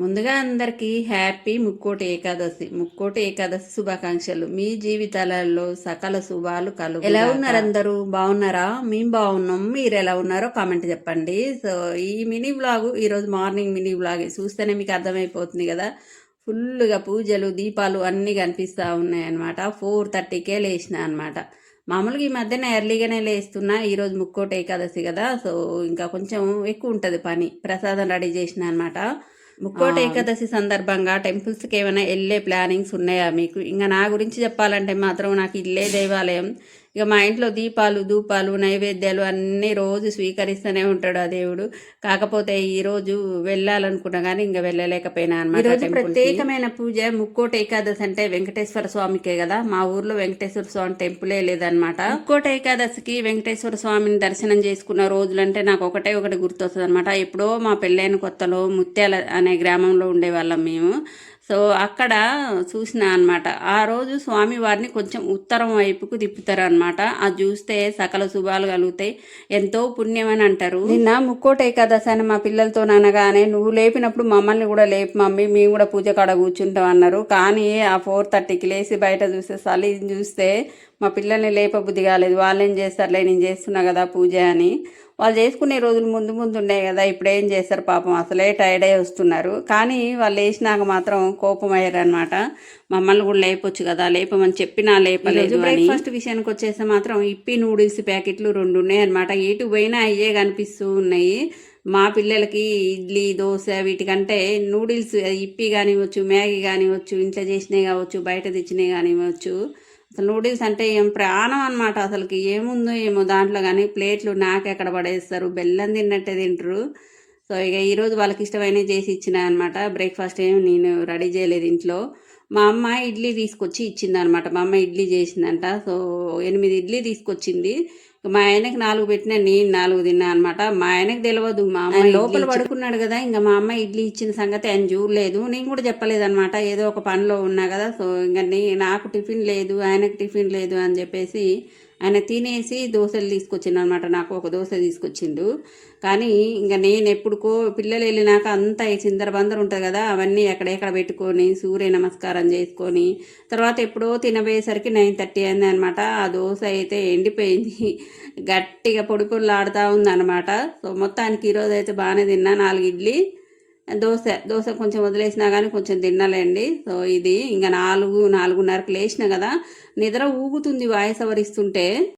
ముందుగా అందరికీ హ్యాపీ ముక్కోటి ఏకాదశి ముక్కోటి ఏకాదశి శుభాకాంక్షలు. మీ జీవితాలలో సకల శుభాలు కలుగు ఎలా ఉన్నారు అందరూ? బాగున్నారా? మేము బాగున్నాం. మీరు ఎలా ఉన్నారో కామెంట్ చెప్పండి. సో ఈ మినీ బ్లాగ్ ఈరోజు మార్నింగ్ మినీ బ్లాగ్ చూస్తేనే మీకు అర్థమైపోతుంది కదా. ఫుల్గా పూజలు దీపాలు అన్నీ కనిపిస్తూ ఉన్నాయి అనమాట ఫోర్ థర్టీకే లేచిన అనమాట మామూలుగా ఈ మధ్యన ఎర్లీగానే లేస్తున్నా. ఈరోజు ముక్కోటి ఏకాదశి కదా. సో ఇంకా కొంచెం ఎక్కువ ఉంటుంది పని. ప్రసాదం రెడీ చేసిన అనమాట ముక్కోటి ఏకాదశి సందర్భంగా టెంపుల్స్కి ఏమైనా వెళ్ళే ప్లానింగ్స్ ఉన్నాయా మీకు? ఇంకా నా గురించి చెప్పాలంటే మాత్రం నాకు ఇల్లే దేవాలయం. ఇక మా ఇంట్లో దీపాలు ధూపాలు నైవేద్యాలు అన్నీ రోజు స్వీకరిస్తూనే ఉంటాడు ఆ దేవుడు. కాకపోతే ఈ రోజు వెళ్ళాలనుకున్నా కానీ ఇంకా వెళ్ళలేకపోయినా అనమాట ఈరోజు ప్రత్యేకమైన పూజ ముక్కోటి ఏకాదశి అంటే వెంకటేశ్వర స్వామికే కదా? మా ఊర్లో వెంకటేశ్వర స్వామి టెంపులే లేదనమాట ముక్కోటి ఏకాదశికి వెంకటేశ్వర స్వామిని దర్శనం చేసుకున్న రోజులంటే నాకు ఒకటే ఒకటి గుర్తొస్తుంది అనమాట ఎప్పుడో మా పెళ్ళైన కొత్తలో ముత్యాల అనే గ్రామంలో ఉండేవాళ్ళం మేము. సో అక్కడ చూసిన అనమాట ఆ రోజు స్వామి వారిని కొంచెం ఉత్తరం వైపుకు తిప్పుతారు అనమాట అది చూస్తే సకల శుభాలు కలుగుతాయి ఎంతో పుణ్యం అని అంటారు. నిన్న ముక్కోట ఏకాదశి అని మా పిల్లలతో అనగానే నువ్వు లేపినప్పుడు మమ్మల్ని కూడా లేపు మమ్మీ మేము కూడా పూజ కాడ కూర్చుంటాం అన్నారు. కానీ ఆ ఫోర్ థర్టీకి లేచి బయట చూస్తే చలి చూస్తే మా పిల్లల్ని లేపబుద్ధి కాలేదు. వాళ్ళు ఏం చేస్తారులే నేను చేస్తున్నా కదా పూజ అని. వాళ్ళు చేసుకునే రోజులు ముందు ముందు ఉన్నాయి కదా ఇప్పుడు ఏం చేస్తారు పాపం అసలే టైర్డ్ అయి వస్తున్నారు. కానీ వాళ్ళు వేసినాక మాత్రం కోపం అయ్యారు అనమాట మమ్మల్ని కూడా లేపొచ్చు కదా లేపమని చెప్పినా లేపలేదు బ్రేక్ఫాస్ట్ విషయానికి వచ్చేస్తే మాత్రం ఇప్పి నూడిల్స్ ప్యాకెట్లు రెండు ఉన్నాయి అనమాట ఎటు పోయినా అయ్యే కనిపిస్తూ ఉన్నాయి. మా పిల్లలకి ఇడ్లీ దోశ వీటికంటే నూడిల్స్ ఇప్పి కానివ్వచ్చు మ్యాగీ కానివ్వచ్చు ఇంట్లో చేసినవి కావచ్చు బయట తెచ్చినవి కానివ్వచ్చు. అసలు నూడిల్స్ అంటే ఏం ప్రాణం అనమాట అసలుకి. ఏముందో ఏమో దాంట్లో కానీ ప్లేట్లు నాకు ఎక్కడ పడేస్తారు. బెల్లం తిన్నట్టే తింటారు. సో ఇక ఈరోజు వాళ్ళకి ఇష్టమైనవి చేసి ఇచ్చిన అనమాట బ్రేక్ఫాస్ట్ ఏమి నేను రెడీ చేయలేదు ఇంట్లో. మా అమ్మ ఇడ్లీ తీసుకొచ్చి ఇచ్చింది అనమాట మా అమ్మ ఇడ్లీ చేసిందంట. సో ఎనిమిది ఇడ్లీ తీసుకొచ్చింది. మా ఆయనకి నాలుగు పెట్టిన నేను నాలుగు తిన్నా అనమాట మా ఆయనకు తెలియదు మా అమ్మ లోపల పడుకున్నాడు కదా ఇంకా మా అమ్మ ఇడ్లీ ఇచ్చిన సంగతి ఆయన చూడలేదు. నేను కూడా చెప్పలేదు అనమాట ఏదో ఒక పనిలో ఉన్నా కదా సో ఇంకా నాకు టిఫిన్ లేదు ఆయనకు టిఫిన్ లేదు అని చెప్పేసి ఆయన తినేసి దోశలు తీసుకొచ్చిండు అనమాట నాకు ఒక దోశ తీసుకొచ్చిండు. కానీ ఇంకా నేను ఎప్పుడుకో పిల్లలు వెళ్ళినాక అంతా ఈ చిందరబందరు ఉంటుంది కదా అవన్నీ ఎక్కడెక్కడ పెట్టుకొని సూర్య నమస్కారం చేసుకొని తర్వాత ఎప్పుడో తినబోయేసరికి నైన్ థర్టీ అయింది అనమాట ఆ దోశ అయితే ఎండిపోయింది. గట్టిగా పొడి పొడులాడుతూ ఉందన్నమాట. సో మొత్తానికి ఈరోజు అయితే బాగానే తిన్నా. నాలుగు ఇడ్లీ దోశ దోశ కొంచెం వదిలేసినా కానీ కొంచెం తినాలండి. సో ఇది ఇంకా నాలుగు నాలుగున్నరకు లేచిన కదా నిద్ర ఊగుతుంది వాయిస్ ఎవరిస్తుంటే.